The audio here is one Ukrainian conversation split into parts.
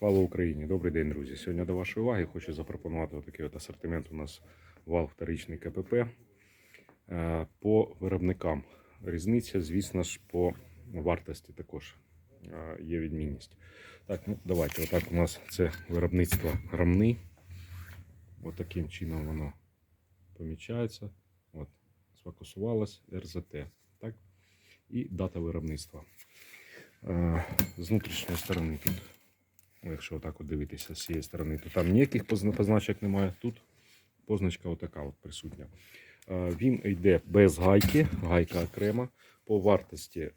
Слава Україні! Добрий день, друзі! Сьогодні до вашої уваги хочу запропонувати отакий от асортимент. У нас вал вторичний КПП. Е, По виробникам різниця, звісно ж, по вартості також е, є відмінність. Так, ну давайте. Отак у нас це виробництво рамни. Ось таким чином воно помічається. От, сфокусувалось РЗТ. Так? І дата виробництва. Е, З внутрішньої сторони тут. Ну, Якщо отак от дивитися з цієї сторони, то там ніяких позначок немає. Тут позначка отака от присутня. Е, Він йде без гайки, гайка окрема. По вартості, е,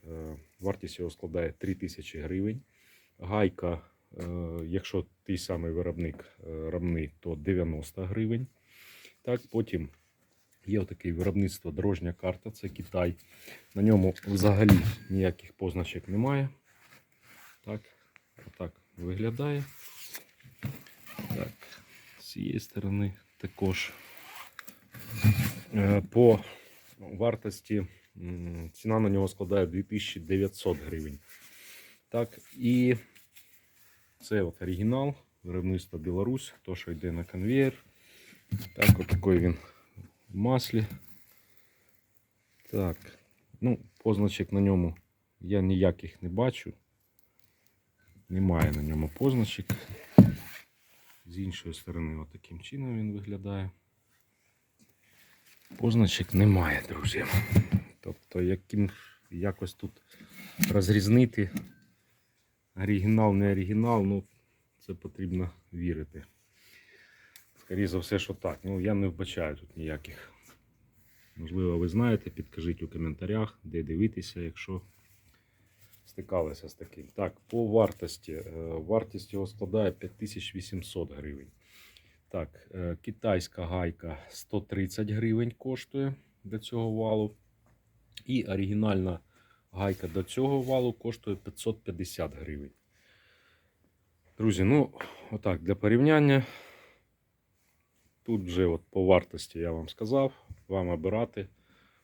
вартість його складає 3000 гривень. Гайка, е, якщо той самий виробник рамний, то 90 гривень. Так, потім є таке виробництво дорожня карта, це Китай. На ньому взагалі ніяких позначок немає. Так, отак виглядає. Так, з цієї сторони також Е, по вартості ціна на нього складає 2900 гривень. Так, і це от оригінал, виробництво Білорусь, то, що йде на конвейер. Так, от такий він в маслі. Так, ну, позначок на ньому я ніяких не бачу. Немає на ньому позначок. З іншої сторони, от чином він виглядає. Позначок немає, друзі. Тобто, яким якось тут розрізнити оригінал, не оригінал, ну це потрібно вірити. Скоріше за все, що так. Ну, я не вбачаю тут ніяких. Можливо, ви знаєте, підкажіть у коментарях, де дивитися, якщо стикалися з таким. Так, по вартості. Е, Вартість його складає 5800 гривень. Так, е, китайська гайка 130 гривень коштує для цього валу. І оригінальна гайка до цього валу коштує 550 гривень. Друзі, ну, отак, для порівняння. Тут вже от по вартості я вам сказав, вам обирати,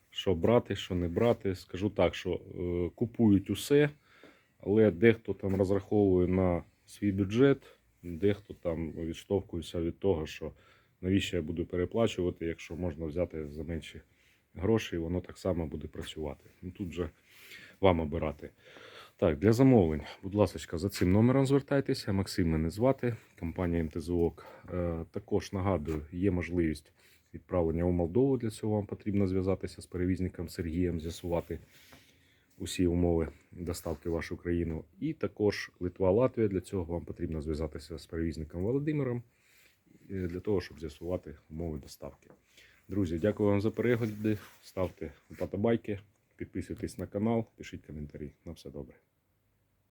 що брати, що не брати. Скажу так, що е, купують усе, але дехто там розраховує на свій бюджет, дехто там відштовхується від того, що навіщо я буду переплачувати, якщо можна взяти за менші гроші, і воно так само буде працювати. Ну тут же вам обирати. Так, для замовлень, будь ласка, за цим номером звертайтеся. Максим мене звати, компанія МТЗОК. Е, також нагадую, є можливість відправлення у Молдову. Для цього вам потрібно зв'язатися з перевізником Сергієм, з'ясувати усі умови доставки в вашу країну. І також Литва, Латвія. Для цього вам потрібно зв'язатися з перевізником Володимиром е, для того, щоб з'ясувати умови доставки. Друзі, дякую вам за перегляди. Ставте вподобайки, підписуйтесь на канал, пишіть коментарі. На все добре.